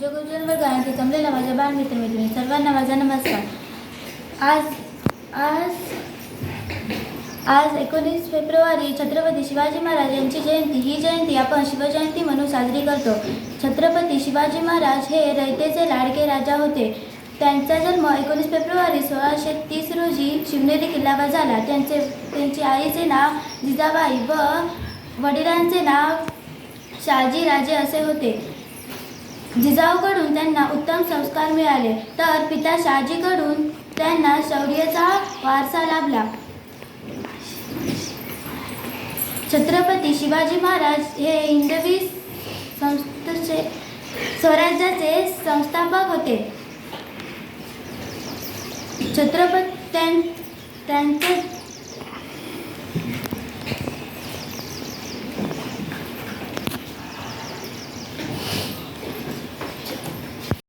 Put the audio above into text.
पूज्य गुरुजन वर्गाने जमलेला माझ्या बालमित्र मैत्रिणी सर्वांना माझा नमस्कार. आज आज आज एकोणीस फेब्रुवारी छत्रपती शिवाजी महाराज यांची जयंती. ही जयंती आपण शिवजयंती म्हणून साजरी करतो. छत्रपती शिवाजी महाराज हे रयतेचे लाडके राजा होते. त्यांचा जन्म एकोणीस फेब्रुवारी सोळाशे तीस रोजी शिवनेरी किल्ल्यावर झाला. त्यांचे त्यांची आईचे नाव जिजाबाई व वडिलांचे नाव शहाजी राजे असे होते. जिजाऊकडून त्यांना उत्तम संस्कार मिळाले तर पिता शहाजीकडून त्यांना शौर्याचा वारसा लाभला. छत्रपती शिवाजी महाराज हे हिंदवी संस्थेचे स्वराज्याचे संस्थापक होते. छत्रपती त्यां- त्यांचे